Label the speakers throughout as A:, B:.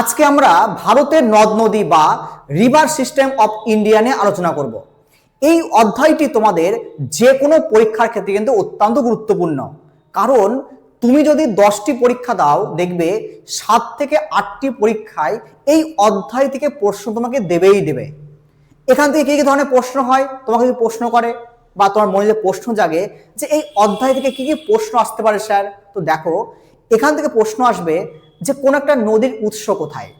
A: আজকে আমরা ভারতের নদ নদী বা রিভার সিস্টেম অফ ইন্ডিয়া নিয়ে আলোচনা করব। এই অধ্যায়টি তোমাদের যে কোনো পরীক্ষার ক্ষেত্রে কিন্তু অত্যন্ত গুরুত্বপূর্ণ। কারণ তুমি যদি দশটি পরীক্ষা দাও, দেখবে সাত থেকে আটটি পরীক্ষায় এই অধ্যায় থেকে প্রশ্ন তোমাকে দেবেই দেবে। এখান থেকে কী কী ধরনের প্রশ্ন হয়? তোমাকে যদি প্রশ্ন করে? বা তোমার মনে যে প্রশ্ন জাগে যে এই অধ্যায় থেকে কি কি প্রশ্ন আসতে পারে, স্যার? তো দেখো, এখান থেকে প্রশ্ন আসবে যে কোন একটা নদীর উৎস কোথায়?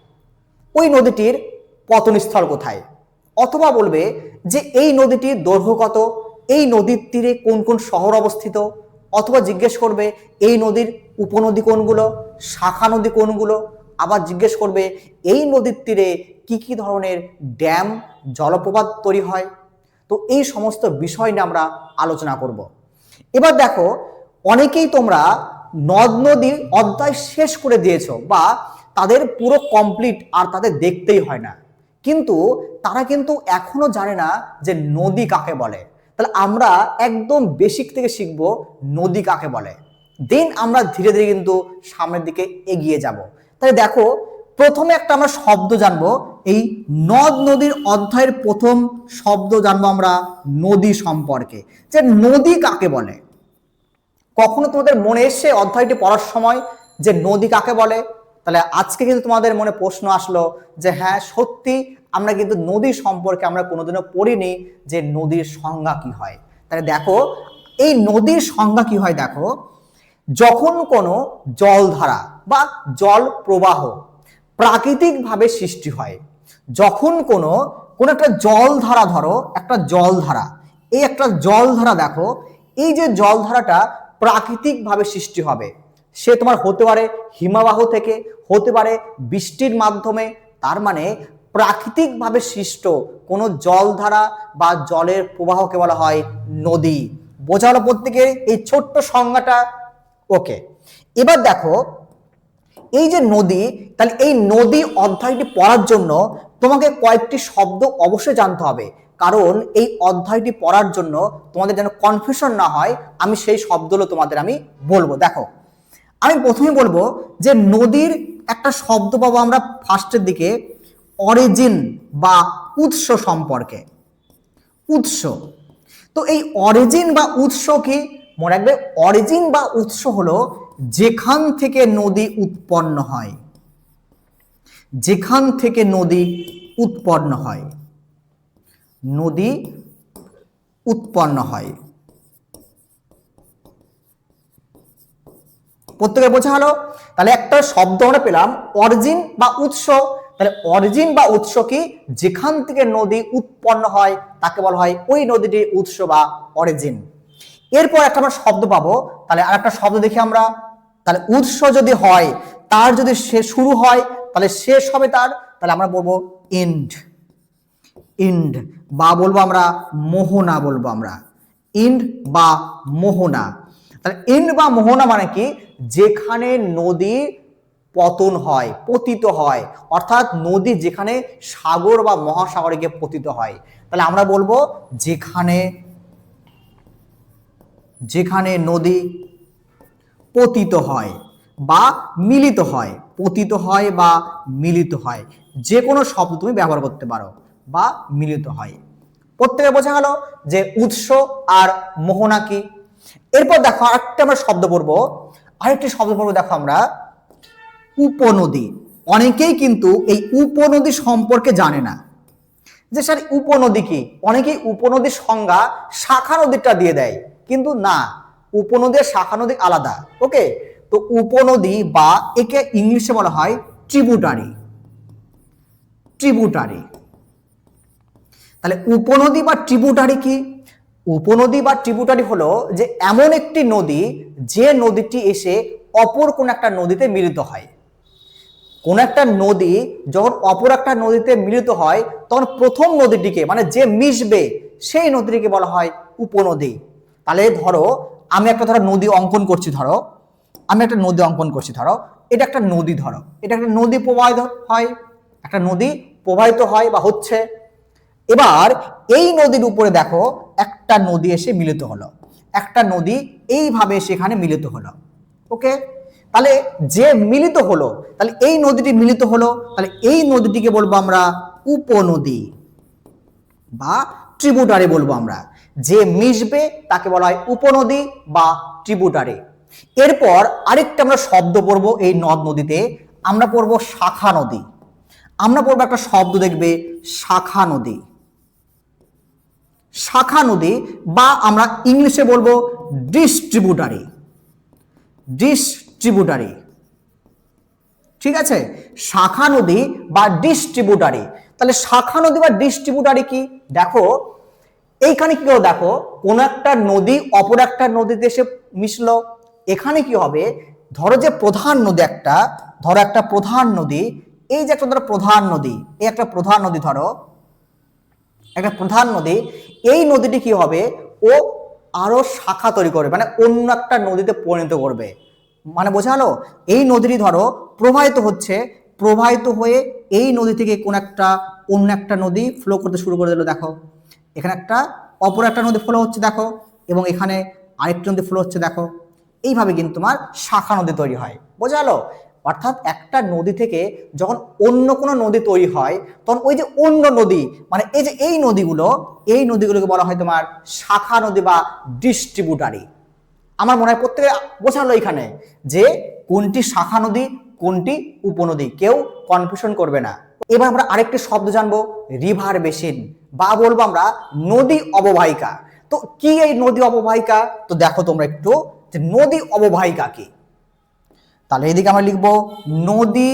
A: ওই নদীটির পতনস্থল কোথায়? অথবা বলবে যে এই নদীটির দৈর্ঘ্য কত? এই নদীর তীরে কোন কোন শহর অবস্থিত? অথবা জিজ্ঞেস করবে, এই নদীর উপনদী কোনগুলো? শাখা নদী কোনগুলো? আবার জিজ্ঞেস করবে, এই নদীর তীরে কি কি ধরনের ড্যাম, জলপ্রপাত তৈরি হয়? তো এই সমস্ত বিষয় নিয়ে আমরা আলোচনা করব। এবার দেখো, অনেকেই তোমরা নদ নদীর অধ্যায় শেষ করে দিয়েছ বা তাদের পুরো কমপ্লিট আর তাদের দেখতেই হয় না। কিন্তু তারা কিন্তু এখনও জানে না যে নদী কাকে বলে। তাহলে আমরা একদম বেসিক থেকে শিখব নদী কাকে বলে। দেন আমরা ধীরে ধীরে কিন্তু সামনের দিকে এগিয়ে যাব। তাহলে দেখো, প্রথমে একটা আমরা শব্দ জানব। এই নদ নদীর অধ্যায়ের প্রথম শব্দ জানব আমরা, নদী সম্পর্কে। যে নদী কাকে বলে? কখনো তোমাদের মনে এসে অধ্যায়টি পড়ার সময় যে নদী কাকে বলে? তাহলে আজকে কিন্তু তোমাদের মনে প্রশ্ন আসলো যে হ্যাঁ সত্যি আমরা কিন্তু নদী সম্পর্কে আমরা কোনোদিনও পড়িনি যে নদীর সংজ্ঞা কি হয়। তাহলে দেখো, এই নদীর সংজ্ঞা কি হয় দেখো? যখন কোনো জলধারা বা জল প্রবাহ প্রাকৃতিকভাবে সৃষ্টি হয়, যখন কোনো কোনো একটা জলধারা ধরো, একটা জলধারা, এই একটা জলধারা দেখো, এই যে জলধারাটা প্রাকৃতিকভাবে সৃষ্টি হবে। সে তোমার হতে পারে হিমাবাহ থেকে, হতে পারে বৃষ্টির মাধ্যমে, তার মানে প্রাকৃতিকভাবে সৃষ্ট কোনো জলধারা বা জলের প্রবাহকে বলা হয় নদী। বোঝালো প্রত্যেকের এই ছোট্ট সংজ্ঞাটা? ওকে। এবার দেখো, এই যে নদী, তাহলে এই নদী অধ্যায়টি পড়ার জন্য তোমাকে কয়েকটি শব্দ অবশ্যই জানতে হবে। কারণ এই অধ্যায়টি পড়ার জন্য তোমাদের যেন কনফিউশন না হয়, আমি সেই শব্দগুলো তোমাদের আমি বলব। দেখো, আমি প্রথমে বলব যে নদীর একটা শব্দ পাবো আমরা ফার্স্টের দিকে অরিজিন বা উৎস সম্পর্কে। উৎস। তো এই অরিজিন বা উৎস কি? মনে রাখবে অরিজিন বা উৎস হলো যেখান থেকে নদী উৎপন্ন হয়। যেখান থেকে নদী উৎপন্ন হয়। নদী উৎপন্ন হয়। প্রত্যেকে বোঝা হলো? তাহলে একটা শব্দ আমরা পেলাম অরিজিন বা উৎস। তাহলে অরিজিন বা উৎস কি? যেখান থেকে নদী উৎপন্ন হয়, তাকে বলা হয় ওই নদীটির উৎস বা অরিজিন। এরপর একটা আমরা শব্দ পাবো। তাহলে আর একটা শব্দ দেখি আমরা। তাহলে উৎস যদি হয়, তার যদি সে শুরু হয়, তাহলে শেষ হবে তার। তাহলে আমরা বলব ইন্ড ইন্ড বা বলব আমরা মোহনা বলব আমরা। ইন্ড বা মোহনা। তাহলে ইন্ড বা মোহনা মানে কি? যেখানে নদী পতন হয়, পতিত হয়। অর্থাৎ নদী যেখানে সাগর বা মহাসাগরে গিয়ে পতিত হয়। তাহলে আমরা বলব যেখানে যেখানে নদী পতিত হয় বা মিলিত হয়। পতিত হয় বা মিলিত হয়। যে কোনো শব্দ তুমি ব্যবহার করতে পারো। বা মিলিত হয়। প্রত্যেকে বোঝা গেল যে উৎস আর মোহনা কি? এরপর দেখো আরেকটা আমরা শব্দ পড়ব। আরেকটি শব্দ পড়ব, দেখো আমরা। উপনদী। অনেকেই কিন্তু এই উপনদী সম্পর্কে জানে না। যে স্যার, উপনদী কি? অনেকেই উপনদীর সংজ্ঞা শাখা নদীটা দিয়ে দেয়, কিন্তু না, উপনদী আর শাখা নদী আলাদা, ওকে? তো উপনদী বা একে ইংলিশে বলা হয় ট্রিবিউটারি ট্রিবিউটারি তাহলে উপনদী বা ট্রিবিউটারি কি? উপনদী বা ট্রিবিউটারি হলো যে এমন একটি নদী, যে নদীটি এসে অপর কোন একটা নদীতে মিলিত হয়। কোন একটা নদী যখন অপর একটা নদীতে মিলিত হয়, তখন প্রথম নদীটিকে মানে যে মিশবে, সেই নদীটিকে বলা হয় উপনদী। তাহলে ধরো, আমি একটা ধরো নদী অঙ্কন করছি ধরো, আমি একটা নদী অঙ্কন করছি ধরো, এটা একটা নদী ধরো। এটা একটা নদী প্রবাহিত হয়, একটা নদী প্রবাহিত হয় বা হচ্ছে। এবার এই নদীর উপরে দেখো একটা নদী এসে মিলিত হলো। একটা নদী এইভাবে সেখানে মিলিত হলো। ওকে? তাহলে যে মিলিত হলো, তাহলে এই নদীটি মিলিত হলো। তাহলে এই নদীটিকে বলব আমরা উপনদী বা ট্রিবিউটারি বলব আমরা। যে মিশবে তাকে বলা হয় উপনদী বা ট্রিবিউটারি এরপর আরেকটা আমরা শব্দ পড়ব এই নদ নদীতে। আমরা পড়ব শাখা নদী। আমরা পড়ব একটা শব্দ দেখবে, শাখা নদী। শাখা নদী বা আমরা ইংলিশে বলব ডিস্ট্রিবিউটারি ডিস্ট্রিবিউটারি ঠিক আছে? শাখা নদী বা ডিস্ট্রিবিউটারি তাহলে শাখা নদী বা ডিস্ট্রিবিউটারি কি? দেখো, এইখানে কি দেখো, কোন একটা নদী অপর একটা নদীতে এসে মিশলো। এখানে কি হবে? ধরো যে প্রধান নদী একটা, ধরো একটা প্রধান নদী, এই যে একটা ধরো প্রধান নদী, এই একটা প্রধান নদী ধরো একটা প্রধান নদী, এই নদীটি কি হবে? ও আরও শাখা তৈরি করবে মানে অন্য একটা নদীতে পরিণত করবে। মানে বোঝালো? এই নদীটি ধরো, প্রবাহিত হচ্ছে, প্রবাহিত হয়ে এই নদী থেকে কোন একটা, অন্য একটা নদী ফ্লো করতে শুরু করে দিল, দেখো। এখানে একটা, অপর একটা নদী ফ্লো হচ্ছে, দেখো। এবং এখানে আরেকটা নদী ফ্লো হচ্ছে, দেখো। এইভাবে কিন্তু তোমার শাখা নদী তৈরি হয়। বোঝালো? অর্থাৎ একটা নদী থেকে যখন অন্য কোনো নদী তৈরি হয়, তখন ওই যে অন্য নদী মানে এই যে এই নদীগুলো, এই নদীগুলোকে বলা হয় তোমার শাখা নদী বা ডিস্ট্রিবিউটারি আমার মনে হয় প্রত্যেকে বোঝালো এখানে যে কোনটি শাখা নদী, কোনটি উপনদী, কেউ কনফিউশন করবে না। এবার আমরা আরেকটি শব্দ জানব রিভার বেসিন বা বলব আমরা নদী অববাহিকা। তো কি এই নদী অববাহিকা? তো দেখো তোমরা একটু নদী অববাহিকা কি? তাহলে এদিকে আমরা লিখব নদী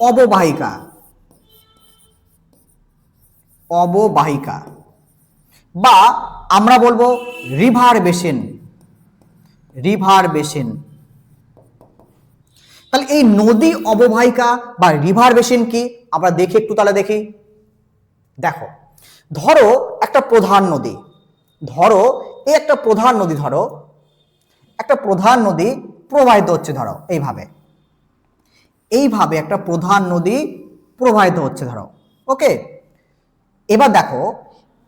A: অববাহিকা। অববাহিকা। বা আমরা বলব রিভার বেসিন। River basin. তাহলে এই নদী অববাহিকা বা রিভার বেসিন কি? আমরা দেখি একটু তাহলে দেখি। দেখো, ধরো একটা প্রধান নদী। ধরো, এই একটা প্রধান নদী ধরো, একটা প্রধান নদী প্রবাহিত হচ্ছে, ধরো, এইভাবে। এইভাবে একটা প্রধান নদী প্রবাহিত হচ্ছে, ধরো, ওকে? এবার দেখো,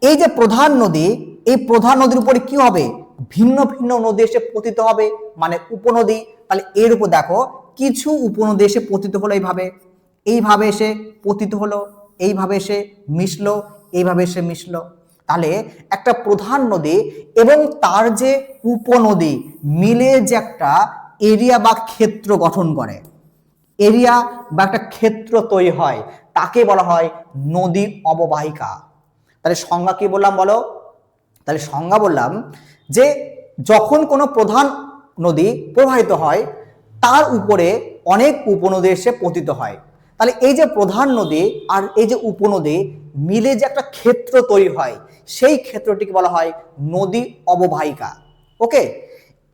A: এই যে প্রধান নদী, এই প্রধান নদীর উপরে কি হবে? ভিন্ন ভিন্ন নদী এসে পতিত হবে মানে উপনদী। তাহলে এর উপর দেখো, কিছু উপনদী এসে পতিত হলো এইভাবে। এইভাবে এসে পতিত হলো, এইভাবে এসে মিশলো, এইভাবে এসে মিশলো। তাহলে একটা প্রধান নদী এবং তার যে উপনদী মিলে যে একটা এরিয়া বা ক্ষেত্র গঠন করে। এরিয়া বা একটা ক্ষেত্র তৈরি হয়, তাকে বলা হয় নদী অববাহিকা। তাহলে সংজ্ঞা কি বললাম বলো? তাহলে সংজ্ঞা বললাম যে যখন কোনো প্রধান নদী প্রবাহিত হয়, তার উপরে অনেক উপনদী এসে পতিত হয়। তাহলে এই যে প্রধান নদী আর এই যে উপনদী মিলে যে একটা ক্ষেত্র তৈরি হয়, সেই ক্ষেত্রটিকে বলা হয় নদী অববাহিকা। ওকে?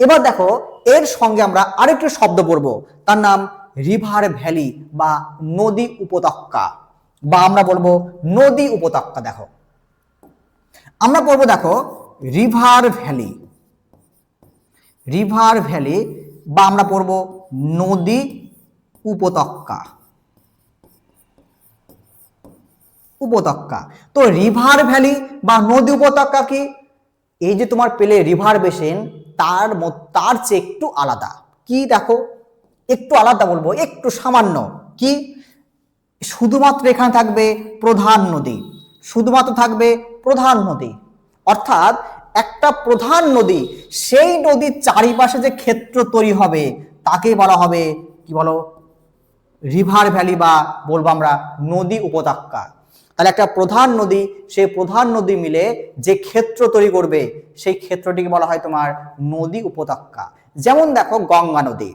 A: এবার দেখো, এর সঙ্গে আমরা আরেকটি শব্দ পড়ব। তার নাম রিভার ভ্যালি বা নদী উপত্যকা। বা আমরা বলব নদী উপত্যকা, দেখো। আমরা পড়ব, দেখো, রিভার ভ্যালি। রিভার ভ্যালি বা আমরা পড়ব নদী উপত্যকা। উপত্যকা। তো রিভার ভ্যালি বা নদী উপত্যকা কি? এই যে তোমার পেলে রিভার বেসিন তার তার চেয়ে একটু আলাদা। কি দেখো? একটু আলাদা বলব, একটু সামান্য। কি? শুধুমাত্র এখানে থাকবে প্রধান নদী। শুধুমাত্র থাকবে প্রধান নদী। অর্থাৎ একটা প্রধান নদী, সেই নদীর চারিপাশে যে ক্ষেত্র তৈরি হবে, তাকে বলা হবে কি বলো? রিভার ভ্যালি বা বলব আমরা, নদী উপত্যকা। তাহলে একটা প্রধান নদী, সেই প্রধান নদী মিলে যে ক্ষেত্র তৈরি করবে, সেই ক্ষেত্রটিকে বলা হয় তোমার নদী উপত্যকা। যেমন দেখো গঙ্গা নদী।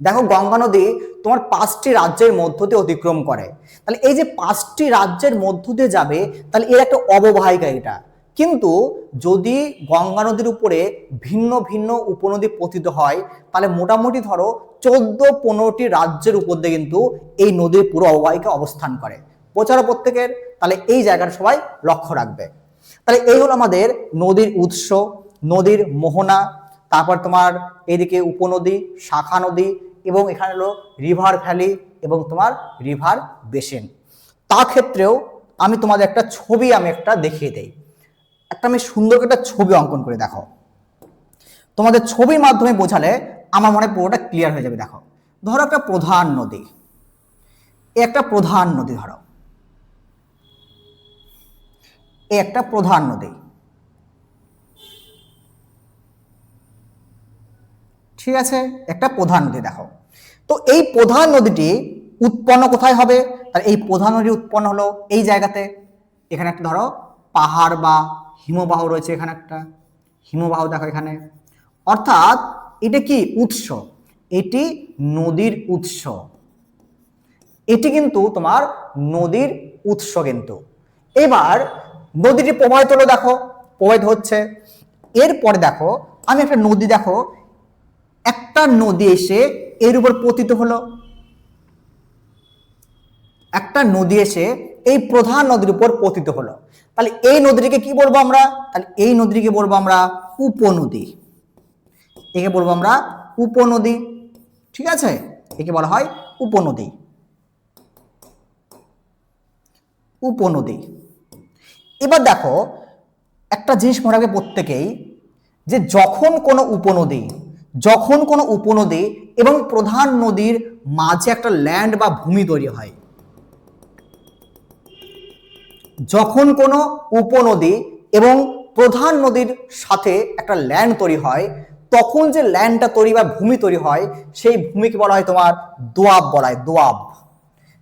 A: দেখো গঙ্গা নদী তোমার পাঁচটি রাজ্যের মধ্য দিয়ে অতিক্রম করে। তাহলে এই যে পাঁচটি রাজ্যের মধ্য দিয়ে যাবে, তাহলে এর একটা অববাহিকা এটা। কিন্তু যদি গঙ্গা নদীর উপরে ভিন্ন ভিন্ন উপনদী পতিত হয়, তাহলে মোটামুটি ধরো চোদ্দ পনেরোটি রাজ্যের উপর দিয়ে কিন্তু এই নদীর পুরো অববাহিকা অবস্থান করে। বোঝারো প্রত্যেকের, তাহলে এই জায়গাটা সবাই লক্ষ্য রাখবে। তাহলে এই হলো আমাদের নদীর উৎস, নদীর মোহনা, তারপর তোমার এদিকে উপনদী, শাখা নদী, এবং এখানে হলো রিভার ভ্যালি এবং তোমার রিভার বেসেন তা ক্ষেত্রেও আমি তোমাদের একটা ছবি আমি একটা দেখিয়ে দেই। একটা আমি সুন্দর একটা ছবি অঙ্কন করে দেখো। তোমাদের ছবির মাধ্যমে বোঝালে আমার মনে পুরোটা ক্লিয়ার হয়ে যাবে, দেখো। ধরো একটা প্রধান নদী। একটা প্রধান নদী ধরো। এ একটা প্রধান নদী। ঠিক আছে? একটা প্রধান নদী, দেখো। তো এই প্রধান নদীটি উৎপন্ন কোথায় হবে? তাহলে এই প্রধান নদী উৎপন্ন হলো এই জায়গাতে। এখানে একটা ধরো পাহাড় বা হিমবাহ রয়েছে এখানে একটা। হিমবাহ দেখো এখানে। অর্থাৎ এটা কি উৎস? এটি নদীর উৎস। এটি কিন্তু তোমার নদীর উৎস কিন্তু। এবার নদীটি প্রবাহিত হলো, দেখো, প্রবাহিত হচ্ছে। এরপরে দেখো, আমি একটা নদী, দেখো, একটা নদী এসে এর উপর পতিত হলো। একটা নদী এসে এই প্রধান নদীর উপর পতিত হলো। তাহলে এই নদীটিকে কি বলব আমরা? তাহলে এই নদীটিকে বলব আমরা উপনদী। একে বলব আমরা উপনদী। ঠিক আছে? একে বলা হয় উপনদী। উপনদী। এবার দেখো, একটা জিনিস মনে রাখবে প্রত্যেকেই, যে যখন কোনো উপনদী, যখন কোনো উপনদী এবং প্রধান নদীর মাঝে একটা ল্যান্ড বা ভূমি তৈরি হয়, যখন কোনো উপনদী এবং প্রধান নদীর সাথে একটা ল্যান্ড তৈরি হয়, তখন যে ল্যান্ডটা তৈরি বা ভূমি তৈরি হয়, সেই ভূমিকে বলা হয় তোমার দোয়াব বলা হয়, দোয়াব।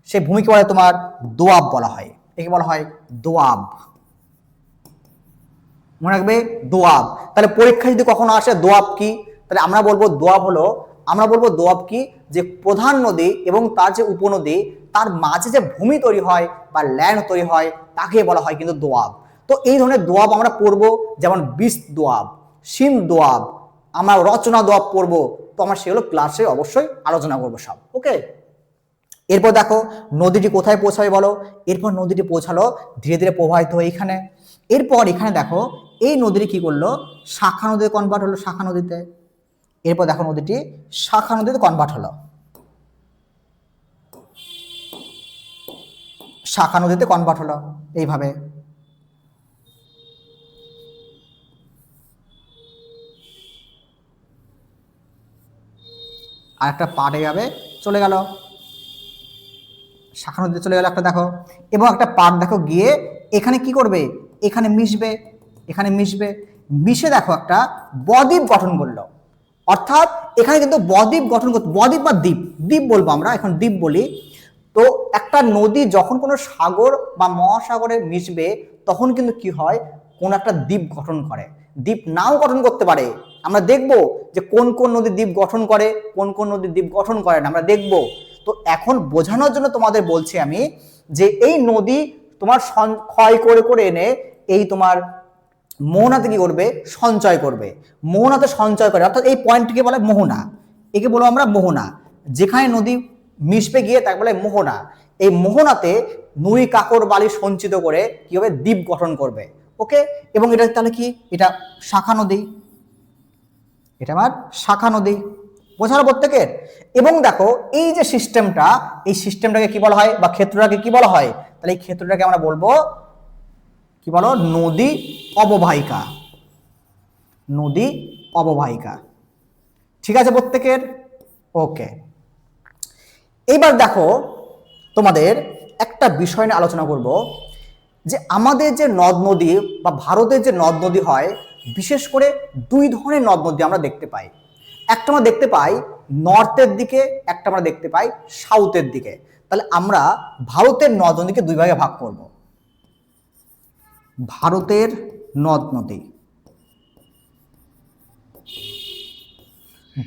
A: সেই ভূমিকে বলা হয় তোমার দোয়াব বলা হয়। একে বলা হয় দোয়াব। মনে রাখবে দোয়াব। তাহলে পরীক্ষা যদি কখনো আসে, দোয়াব কি? তাহলে আমরা বলব দোয়াব হলো, আমরা বলব দোয়াব কি? যে প্রধান নদী এবং তার যে উপনদী, তার মাঝে যে ভূমি তৈরি হয় বা ল্যান্ড তৈরি হয়, তাকে বলা হয় কিন্তু দোয়াব। তো এই ধরনের দোয়াব আমরা পড়ব, যেমন বিষ দোয়াব সিম দোয়াব, আমরা রচনা দোয়াব পড়ব। তো আমরা সেগুলো ক্লাসে অবশ্যই আলোচনা করব সব ওকে এরপর দেখো, নদীটি কোথায় পৌঁছাবে বলো? এরপর নদীটি পৌঁছালো ধীরে ধীরে প্রবাহিত হয়ে এখানে। এরপর এখানে দেখো এই নদীটি কি করল? শাখা নদীতে কনভার্ট হলো, শাখা নদীতে। এরপর দেখো নদীটি শাখা নদীতে কনভার্ট হলো। শাখা নদীতে কনভার্ট হলো এইভাবে। আর একটা পাটে যাবে, চলে গেল। শাখা নদীতে চলে গেল একটা, দেখো। এবং একটা পাট দেখো, গিয়ে এখানে কি করবে? এখানে মিশবে। এখানে মিশবে। মিশে দেখো একটা বদ্বীপ গঠন করল। অর্থাৎ এখানে কিন্তু বদ্বীপ গঠন করতে বদ্বীপ বা দ্বীপ দ্বীপ বলব আমরা, এখন দ্বীপ বলি। তো একটা নদী যখন কোনো সাগর বা মহাসাগরে মিশবে, তখন কিন্তু কি হয়? কোন একটা দ্বীপ গঠন করে। দ্বীপ নাও গঠন করতে পারে। আমরা দেখব যে কোন কোন নদী দ্বীপ গঠন করে, কোন কোন নদী দ্বীপ গঠন করে না, আমরা দেখব। তো এখন বোঝানোর জন্য তোমাদের বলছি আমি যে এই নদী তোমার ক্ষয় করে করে এনে এই তোমার মোহনাতে কি করবে, সঞ্চয় করবে। মোহনাতে সঞ্চয় করে, অর্থাৎ এই পয়েন্টটিকে বলে মোহনা। একে বলব আমরা মোহনা। যেখানে নদী মিশবে গিয়ে তাকে বলে মোহনা। এই মোহনাতে নুড়ি কাকর বালি সঞ্চিত করে কি হবে দ্বীপ গঠন করবে? ওকে? এবং এটা তাহলে কি? এটা শাখা নদী। এটা আমার শাখা নদী। বোঝালো প্রত্যেকের? এবং দেখো, এই যে সিস্টেমটা এই সিস্টেমটাকে কি বলা হয়? বা ক্ষেত্রটাকে কি বলা হয়? তাহলে এই ক্ষেত্রটাকে আমরা বলব কি বলো? নদী অববাহিকা। নদী অববাহিকা। ঠিক আছে প্রত্যেকের? ওকে। এবার দেখো, তোমাদের একটা বিষয় নিয়ে আলোচনা করব যে আমাদের যে নদ নদী বা ভারতের যে নদ নদী হয়, বিশেষ করে দুই ধরনের নদ নদী আমরা দেখতে পাই। একটা আমরা দেখতে পাই নর্থের দিকে, একটা আমরা দেখতে পাই সাউথের দিকে। তাহলে আমরা ভারতের নদ নদীকে দুই ভাগে ভাগ করব। ভারতের নদ নদী।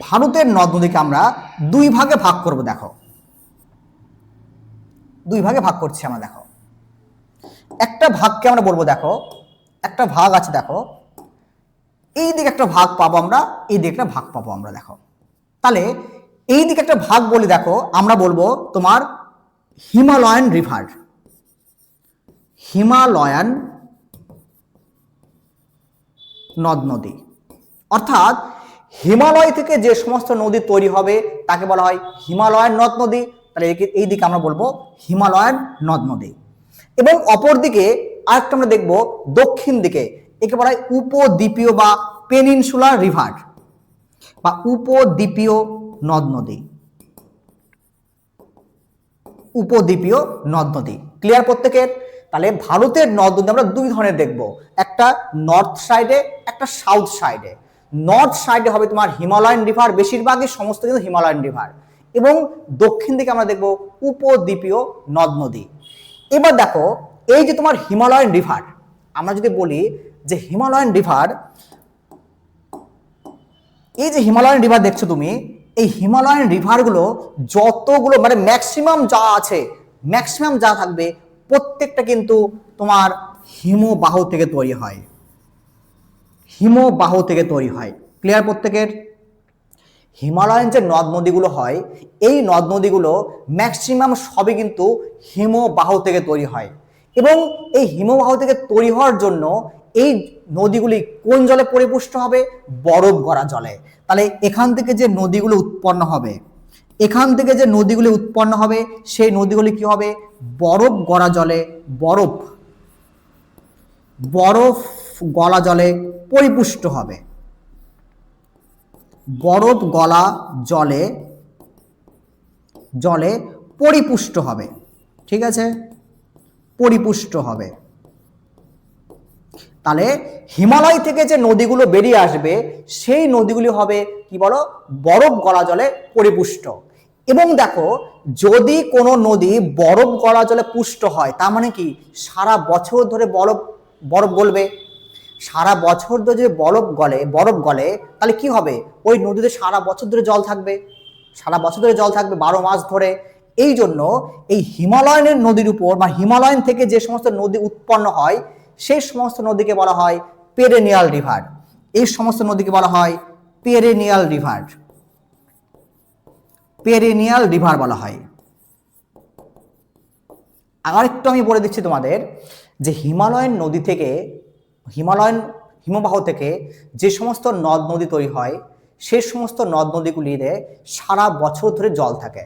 A: ভারতের নদ নদীকে আমরা দুই ভাগে ভাগ করব, দেখো। দুই ভাগে ভাগ করছি আমরা, দেখো। একটা ভাগকে আমরা বলব, দেখো, একটা ভাগ আছে, দেখো। এই দিকে একটা ভাগ পাবো আমরা, এই দিকে একটা ভাগ পাবো আমরা, দেখো। তাহলে এই দিকে একটা ভাগ বলি, দেখো, আমরা বলব তোমার হিমালয়ান রিভার। হিমালয়ান নদ নদী। অর্থাৎ হিমালয় থেকে যে সমস্ত নদী তৈরি হবে, তাকে বলা হয় হিমালয়ের নদ নদী। তাহলে এই দিকে আমরা বলব হিমালয়ান নদ নদী। এবং অপর দিকে আরেকটা আমরা দেখব দক্ষিণ দিকে, একে বলা হয় উপদ্বীপীয় বা পেনিনসুলার রিভার বা উপদ্বীপীয় নদ নদী। উপদ্বীপীয় নদ নদী। ক্লিয়ার প্রত্যেকের? তাহলে ভারতের নদ নদী আমরা দুই ধরনের দেখব। একটা নর্থ সাইডে একটা সাউথ সাইডে নর্থ সাইডে হবে তোমার হিমালয়ান রিভার বেশিরভাগই সমস্ত কিন্তু হিমালয়ান রিভার এবং দক্ষিণ দিকে আমরা দেখব উপদ্বীপীয় নদ নদী। এবার দেখো, এই যে তোমার হিমালয়ান রিভার আমরা যদি বলি যে হিমালয়ান রিভার এই যে হিমালয়ান রিভার দেখছ তুমি, এই হিমালয়ান রিভারগুলো যতগুলো মানে ম্যাক্সিমাম যা আছে ম্যাক্সিমাম যা থাকবে প্রত্যেকটা কিন্তু তোমার হিমবাহ থেকে তৈরি হয়। হিমবাহ থেকে তৈরি হয়। ক্লিয়ার প্রত্যেকের? হিমালয়ান যে নদ নদীগুলো হয়, এই নদ নদীগুলো ম্যাক্সিমাম সবই কিন্তু হিমবাহ থেকে তৈরি হয়। এবং এই হিমবাহ থেকে তৈরি হওয়ার জন্য এই নদীগুলি কোন জলে পরিপুষ্ট হবে? বরফ গড়া জলে। তাহলে এখান থেকে যে নদীগুলো উৎপন্ন হবে এখান থেকে যে নদীগুলি উৎপন্ন হবে, সেই নদীগুলি কি হবে? বরফ গড়া জলে, বরফ বরফ গলা জলে পরিপুষ্ট হবে। বরফ গলা জলে জলে পরিপুষ্ট হবে। ঠিক আছে? পরিপুষ্ট হবে। তাহলে হিমালয় থেকে যে নদীগুলো বেরিয়ে আসবে, সেই নদীগুলি হবে কি বলো? বরফ গলা জলে পরিপুষ্ট। এবং দেখো, যদি কোনো নদী বরফ গলা জলে পুষ্ট হয়, তার মানে কি? সারা বছর ধরে বরফ বরফ গলবে। সারা বছর ধরে যদি বরফ গলে বরফ গলে, তাহলে কি হবে? ওই নদীতে সারা বছর ধরে জল থাকবে। সারা বছর ধরে জল থাকবে বারো মাস ধরে। এই জন্য এই হিমালয়নের নদীর উপর বা হিমালয়ন থেকে যে সমস্ত নদী উৎপন্ন হয় সেই সমস্ত নদীকে বলা হয় পেরেনিয়াল রিভার। এই সমস্ত নদীকে বলা হয় পেরেনিয়াল রিভার। পেরেনিয়াল রিভার বলা হয়। আর একটু আমি বলে দিচ্ছি তোমাদের যে হিমালয়ান নদী থেকে হিমালয়ান হিমবাহ থেকে যে সমস্ত নদ নদী তৈরি হয়, সে সমস্ত নদ নদীগুলিতে সারা বছর ধরে জল থাকে।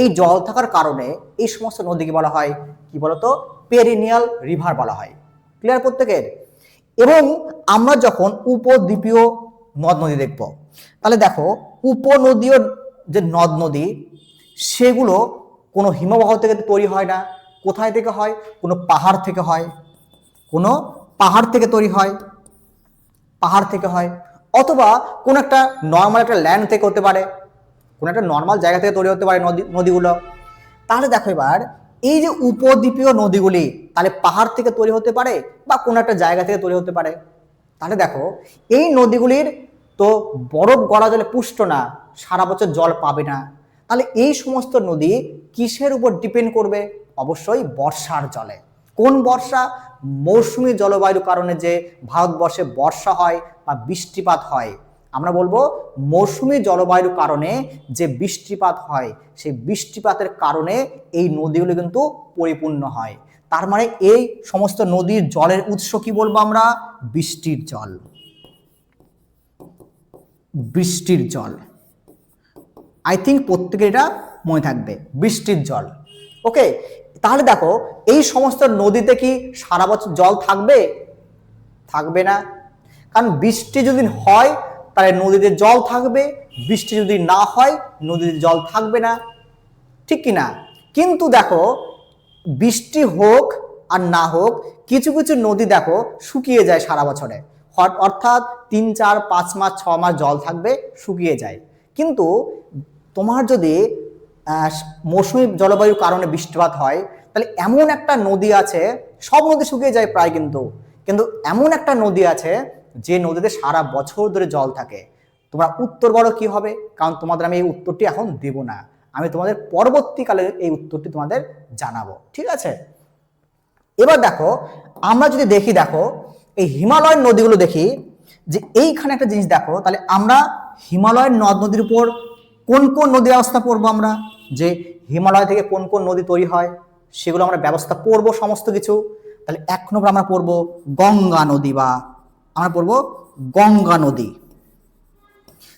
A: এই জল থাকার কারণে এই সমস্ত নদীকে বলা হয় কি বলতো? পেরিনিয়াল রিভার বলা হয়। ক্লিয়ার প্রত্যেকের? এবং আমরা যখন উপদ্বীপীয় নদ নদী দেখব, তাহলে দেখো উপনদীয় যে নদ নদী, সেগুলো কোনো হিমবাহ থেকে তৈরি হয় না। কোথায় থেকে হয়? কোনো পাহাড় থেকে হয়। কোনো পাহাড় থেকে তৈরি হয়। পাহাড় থেকে হয়। অথবা কোনো একটা নর্মাল একটা ল্যান্ড থেকে হতে পারে। কোনো একটা নর্মাল জায়গা থেকে তৈরি হতে পারে নদী, নদীগুলো। তাহলে দেখো এবার এই যে উপদ্বীপীয় নদীগুলি তাহলে পাহাড় থেকে তৈরি হতে পারে বা কোনো একটা জায়গা থেকে তৈরি হতে পারে? তাহলে দেখো, এই নদীগুলির তো বরফ গড়া জলে পুষ্ট না, সারা বছর জল পাবে না। তাহলে এই সমস্ত নদী কিসের উপর ডিপেন্ড করবে? অবশ্যই বর্ষার জলে। কোন বর্ষা? মৌসুমী জলবায়ুর কারণে যে ভারতবর্ষে বর্ষা হয় বা বৃষ্টিপাত হয়। আমরা বলব মৌসুমী জলবায়ুর কারণে যে বৃষ্টিপাত হয়, সেই বৃষ্টিপাতের কারণে এই নদীগুলো কিন্তু পরিপূর্ণ হয়। তার মানে এই সমস্ত নদীর জলের উৎস কি বলব আমরা? বৃষ্টির জল। বৃষ্টির জল। আই থিঙ্ক প্রত্যেকের এটা মনে থাকবে, বৃষ্টির জল। ওকে তাহলে দেখো, এই সমস্ত নদীতে কি সারা বছর জল থাকবে? থাকবে না। কারণ বৃষ্টি যদি হয় তাহলে নদীতে জল থাকবে, বৃষ্টি যদি না হয়, নদীতে জল থাকবে না। ঠিক কি না কিন্তু দেখো, বৃষ্টি হোক আর না হোক, কিছু কিছু নদী দেখো শুকিয়ে যায় সারা বছরে। অর্থাৎ তিন, চার, পাঁচ মাস, ছ মাস জল থাকবে, শুকিয়ে যায়। কিন্তু তোমার যদি মৌসুমী জলবায়ুর কারণে বৃষ্টিপাত হয়, তাহলে এমন একটা নদী আছে, সব নদী শুকিয়ে যায় প্রায় কিন্তু। কিন্তু এমন একটা নদী আছে যে নদীতে সারা বছর ধরে জল থাকে, তোমরা উত্তর বড় কি হবে? কারণ তোমাদের আমি এই উত্তরটি এখন দেব না। আমি তোমাদের পরবর্তীকালে এই উত্তরটি তোমাদের জানাব। ঠিক আছে? এবার দেখো, আমরা যদি দেখি, দেখো, এই হিমালয়ের নদীগুলো দেখি, যে এইখানে একটা জিনিস দেখো, তাহলে আমরা হিমালয়ের নদ নদীর উপর কোন কোন নদী ব্যবস্থা পড়ব আমরা? যে হিমালয় থেকে কোন কোন নদী তৈরি হয়, সেগুলো আমরা ব্যবস্থা পড়ব সমস্ত কিছু। তাহলে এক নম্বর আমরা পড়ব গঙ্গা নদী বা আমরা পড়ব গঙ্গা নদী।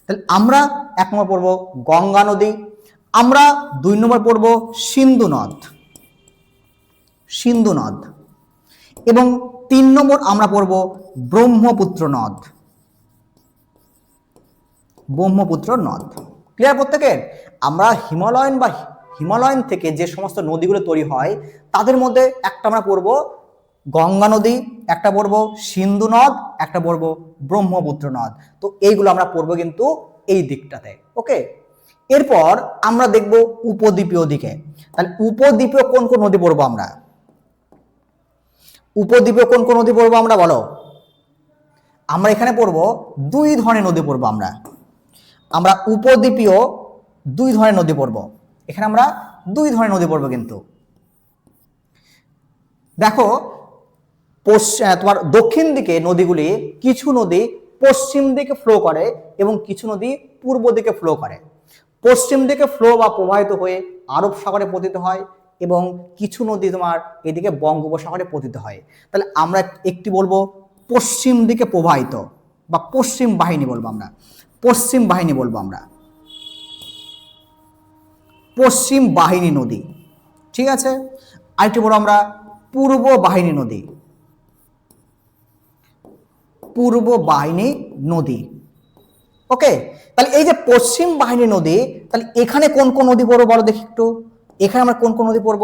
A: তাহলে আমরা এক নম্বর পড়ব গঙ্গা নদী। আমরা দুই নম্বর পড়ব সিন্ধু নদ। সিন্ধু নদ। এবং তিন নম্বর আমরা পড়ব ব্রহ্মপুত্র নদ। ব্রহ্মপুত্র নদ। ক্লিয়ার প্রত্যেকের আমরা হিমালয়ান বা হিমালয়ান থেকে যে সমস্ত নদীগুলো তৈরি হয়, তাদের মধ্যে একটা আমরা পড়ব গঙ্গা নদী, একটা পড়ব সিন্ধু নদ, একটা পড়ব ব্রহ্মপুত্র নদ। তো এইগুলো আমরা পড়ব কিন্তু এই দিকটাতে, ওকে? এরপর আমরা দেখব উপদ্বীপীয় দিকে। তাহলে উপদ্বীপীয় কোন কোন নদী পড়ব আমরা? উপদ্বীপীয় কোন কোন নদী পড়ব আমরা বলো? আমরা এখানে পড়ব দুই ধরনের নদী পড়ব আমরা। আমরা উপদ্বীপীয় দুই ধরনের নদী পড়ব। এখানে আমরা দুই ধরনের নদী পড়ব কিন্তু। দেখো তোমার দক্ষিণ দিকে নদীগুলি কিছু নদী পশ্চিম দিকে ফ্লো করে এবং কিছু নদী পূর্ব দিকে ফ্লো করে। পশ্চিম দিকে ফ্লো বা প্রবাহিত হয়ে আরব সাগরে পতিত হয় এবং কিছু নদী তোমার এদিকে বঙ্গোপসাগরে পতিত হয়। তাহলে আমরা একটি বলব, পশ্চিম দিকে প্রবাহিত বা পশ্চিম বাহিনী বলব আমরা। পশ্চিম বাহিনী বলব আমরা। পশ্চিম বাহিনী নদী, ঠিক আছে? আরেকটি বলব আমরা পূর্ব বাহিনী নদী। পূর্ব বাহিনী নদী। ওকে তাহলে এই যে পশ্চিম বাহিনী নদী, তাহলে এখানে কোন কোন নদী পড়ব বলো দেখি একটু? এখানে আমরা কোন কোন নদী পড়ব?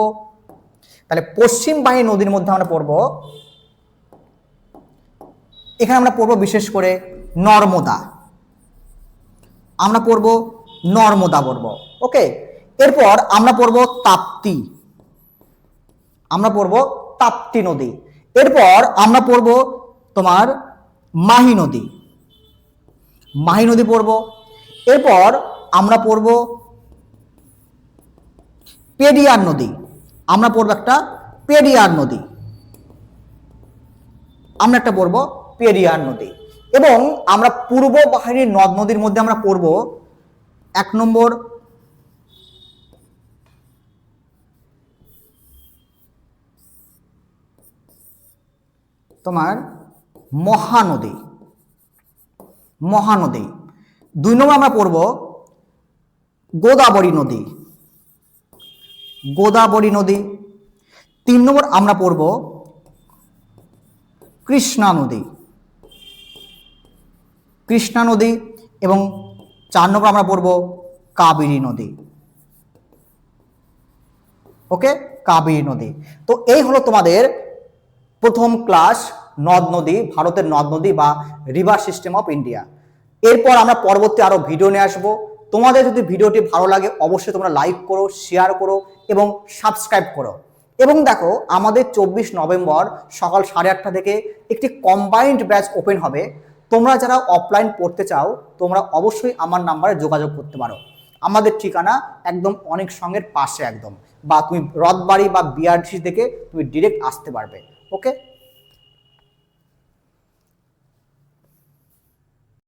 A: তাহলে পশ্চিম বাহিনী নদীর মধ্যে আমরা পড়ব। এখানে আমরা পড়ব বিশেষ করে নর্মদা। আমরা পড়ব নর্মদা পড়ব। ওকে এরপর আমরা পড়ব তাপ্তি। আমরা পড়ব তাপ্তি নদী। এরপর আমরা পড়ব তোমার মাহি নদী। মাহি নদী পড়ব। এরপর আমরা পড়ব পেরিয়ার নদী। আমরা পড়ব একটা পেরিয়ার নদী। আমরা একটা পড়ব পেরিয়ার নদী। এবং আমরা পূর্ব বাহিনীর নদ নদীর মধ্যে আমরা পড়ব এক নম্বর তোমার মহানদী। মহানদী। দুই নম্বর আমরা পড়ব গোদাবরী নদী। গোদাবরী নদী। তিন নম্বর আমরা পড়ব কৃষ্ণা নদী। কৃষ্ণা নদী এবং চার নম্বর আমরা পড়ব কাবেরী নদী। ওকে? কাবেরী নদী। তো এই হলো তোমাদের প্রথম ক্লাস নদ নদী, ভারতের নদ নদী বা রিভার সিস্টেম অফ ইন্ডিয়া এরপর আমরা পরবর্তী আরও ভিডিও নিয়ে আসব। তোমাদের যদি ভিডিওটি ভালো লাগে, অবশ্যই তোমরা লাইক করো শেয়ার করো এবং সাবস্ক্রাইব করো। এবং দেখো, আমাদের চব্বিশ নভেম্বর সকাল সাড়ে আটটা থেকে একটি কম্বাইন্ড ব্যাচ ওপেন হবে। তোমরা যারা অফলাইন পড়তে চাও, তোমরা অবশ্যই আমার নাম্বারে যোগাযোগ করতে পারো। আমাদের ঠিকানা একদম অনেক সঙ্গের পাশে একদম। বা তুমি রথবাড়ি বা বিআরসি থেকে তুমি ডিরেক্ট আসতে পারবে। ওকে